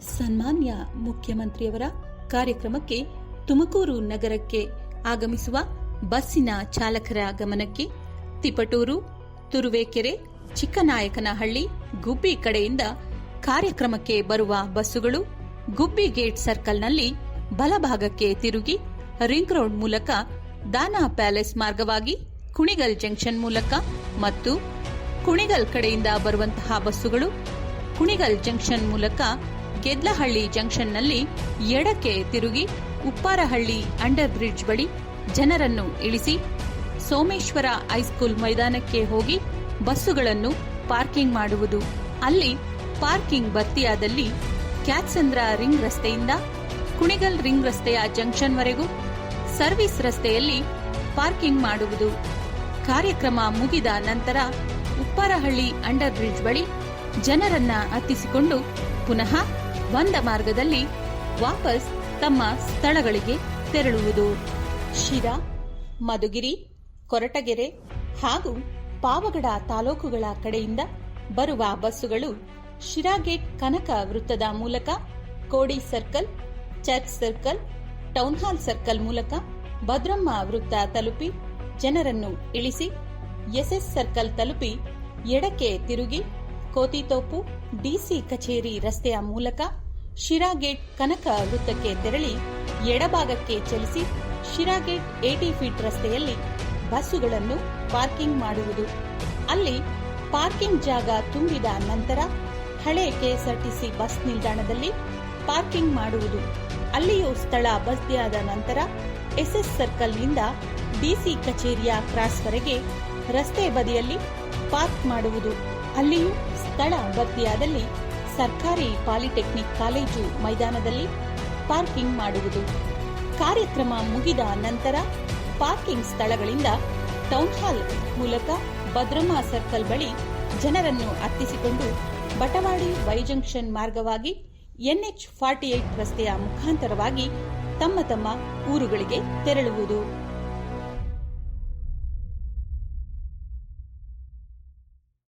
ಸನ್ಮಾನ್ಯ ಮುಖ್ಯಮಂತ್ರಿಯವರ ಕಾರ್ಯಕ್ರಮಕ್ಕೆ ತುಮಕೂರು ನಗರಕ್ಕೆ ಆಗಮಿಸುವ ಬಸ್ಸಿನ ಚಾಲಕರ ಗಮನಕ್ಕೆ ತಿಪಟೂರು, ತುರುವೇಕೆರೆ, ಚಿಕ್ಕನಾಯಕನಹಳ್ಳಿ, ಗುಬ್ಬಿ ಕಡೆಯಿಂದ ಕಾರ್ಯಕ್ರಮಕ್ಕೆ ಬರುವ ಬಸ್ಸುಗಳು ಗುಬ್ಬಿ ಗೇಟ್ ಸರ್ಕಲ್ನಲ್ಲಿ ಬಲಭಾಗಕ್ಕೆ ತಿರುಗಿ ರಿಂಗ್ ರೋಡ್ ಮೂಲಕ ದಾನಾ ಪ್ಯಾಲೇಸ್ ಮಾರ್ಗವಾಗಿ ಕುಣಿಗಲ್ ಜಂಕ್ಷನ್ ಮೂಲಕ ಮತ್ತು ಕುಣಿಗಲ್ ಕಡೆಯಿಂದ ಬರುವಂತಹ ಬಸ್ಸುಗಳು ಕುಣಿಗಲ್ ಜಂಕ್ಷನ್ ಮೂಲಕ ಗೆದ್ಲಹಳ್ಳಿ ಜಂಕ್ಷನ್ನಲ್ಲಿ ಎಡಕ್ಕೆ ತಿರುಗಿ ಉಪ್ಪಾರಹಳ್ಳಿ ಅಂಡರ್ ಬ್ರಿಡ್ಜ್ ಬಳಿ ಜನರನ್ನು ಇಳಿಸಿ ಸೋಮೇಶ್ವರ ಹೈಸ್ಕೂಲ್ ಮೈದಾನಕ್ಕೆ ಹೋಗಿ ಬಸ್ಸುಗಳನ್ನು ಪಾರ್ಕಿಂಗ್ ಮಾಡುವುದು. ಅಲ್ಲಿ ಪಾರ್ಕಿಂಗ್ ಭರ್ತಿಯಾದಲ್ಲಿ ಕ್ಯಾತ್ಸಂದ್ರ ರಿಂಗ್ ರಸ್ತೆಯಿಂದ ಕುಣಿಗಲ್ ರಿಂಗ್ ರಸ್ತೆಯ ಜಂಕ್ಷನ್ವರೆಗೂ ಸರ್ವಿಸ್ ರಸ್ತೆಯಲ್ಲಿ ಪಾರ್ಕಿಂಗ್ ಮಾಡುವುದು. ಕಾರ್ಯಕ್ರಮ ಮುಗಿದ ನಂತರ ಉಪ್ಪಾರಹಳ್ಳಿ ಅಂಡರ್ ಬ್ರಿಡ್ಜ್ ಬಳಿ ಜನರನ್ನ ಹತ್ತಿಸಿಕೊಂಡು ಪುನಃ ಒಂದ ಮಾರ್ಗದಲ್ಲಿ ವಾಪಸ್ ತಮ್ಮ ಸ್ಥಳಗಳಿಗೆ ತೆರಳುವುದು. ಶಿರಾ, ಮಧುಗಿರಿ, ಕೊರಟಗೆರೆ ಹಾಗೂ ಪಾವಗಡ ತಾಲೂಕುಗಳ ಕಡೆಯಿಂದ ಬರುವ ಬಸ್ಸುಗಳು ಶಿರಾಗೇಟ್ ಕನಕ ವೃತ್ತದ ಮೂಲಕ, Kodi circle, church circle, town hall circle ಮೂಲಕ ಭದ್ರಮ್ಮ ವೃತ್ತ ತಲುಪಿ ಜನರನ್ನು ಇಳಿಸಿ, ಎಸ್ಎಸ್ ಸರ್ಕಲ್ ತಲುಪಿ ಎಡಕ್ಕೆ ತಿರುಗಿ, ಕೋತಿತೋಪು, ಡಿಸಿ ಕಚೇರಿ ರಸ್ತೆಯ ಮೂಲಕ ಶಿರಾಗೇಟ್ ಕನಕ ವೃತ್ತಕ್ಕೆ ತೆರಳಿ ಎಡಭಾಗಕ್ಕೆ ಚಲಿಸಿ ಶಿರಾಗೇಟ್ ಏಟಿ ಫೀಟ್ ರಸ್ತೆಯಲ್ಲಿ ಬಸ್ಸುಗಳನ್ನು ಪಾರ್ಕಿಂಗ್ ಮಾಡುವುದು. ಅಲ್ಲಿ ಪಾರ್ಕಿಂಗ್ ಜಾಗ ತುಂಬಿದ ನಂತರ ಹಳೆ ಕೆಎಸ್ಆರ್ಟಿಸಿ ಬಸ್ ನಿಲ್ದಾಣದಲ್ಲಿ ಪಾರ್ಕಿಂಗ್ ಮಾಡುವುದು. ಅಲ್ಲಿಯೂ ಸ್ಥಳ ಬಸ್ತಿಯಾದ ನಂತರ ಎಸ್ಎಸ್ ಸರ್ಕಲ್ನಿಂದ ಡಿಸಿ ಕಚೇರಿಯ ಕ್ರಾಸ್ವರೆಗೆ ರಸ್ತೆ ಬದಿಯಲ್ಲಿ ಪಾರ್ಕ್ ಮಾಡುವುದು. ಅಲ್ಲಿಯೂ ಸ್ಥಳ ಭರ್ತಿಯಾದಲ್ಲಿ ಸರ್ಕಾರಿ ಪಾಲಿಟೆಕ್ನಿಕ್ ಕಾಲೇಜು ಮೈದಾನದಲ್ಲಿ ಪಾರ್ಕಿಂಗ್ ಮಾಡುವುದು. ಕಾರ್ಯಕ್ರಮ ಮುಗಿದ ನಂತರ ಪಾರ್ಕಿಂಗ್ ಸ್ಥಳಗಳಿಂದ ಟೌನ್ಹಾಲ್ ಮೂಲಕ ಭದ್ರಮಾ ಸರ್ಕಲ್ ಬಳಿ ಜನರನ್ನು ಅತ್ತಿಸಿಕೊಂಡು ಬಟವಾಡಿ ವೈಜಂಕ್ಷನ್ ಮಾರ್ಗವಾಗಿ ಎನ್ಎಚ್ ಫಾರ್ಟಿ ಏಟ್ ರಸ್ತೆಯ ಮುಖಾಂತರವಾಗಿ ತಮ್ಮ ತಮ್ಮ ಊರುಗಳಿಗೆ ತೆರಳುವುದು.